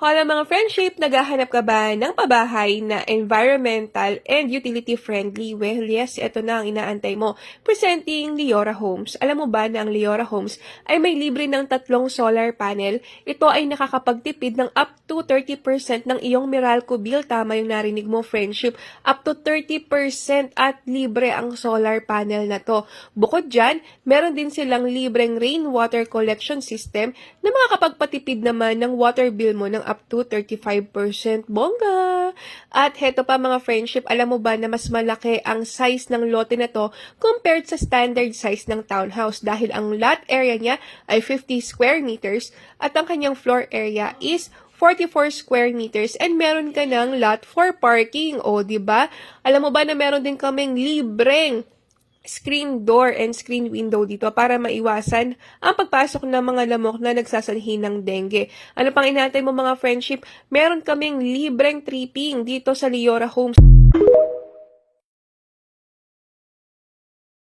Hola mga friendship, naghahanap ka ba ng pabahay na environmental and utility friendly? Well, yes, ito na ang inaantay mo. Presenting Leora Homes. Alam mo ba na ang Leora Homes ay may libre ng tatlong solar panel? Ito ay nakakapagtipid ng up to 30% ng iyong Meralco bill. Tama yung narinig mo, friendship. Up to 30% at libre ang solar panel na to. Bukod dyan, meron din silang libreng rainwater collection system na makakapagpatipid naman ng water bill mo ng up to 35%. Bongga! At heto pa mga friendship, alam mo ba na mas malaki ang size ng lote na to compared sa standard size ng townhouse dahil ang lot area niya ay 50 square meters at ang kanyang floor area is 44 square meters and meron ka ng lot for parking. O, di ba? Alam mo ba na meron din kaming libreng screen door and screen window dito para maiwasan ang pagpasok ng mga lamok na nagsasanhi ng dengue. Ano pang inaantay mo mga friendship? Meron kaming libreng tripping dito sa Liora Homes.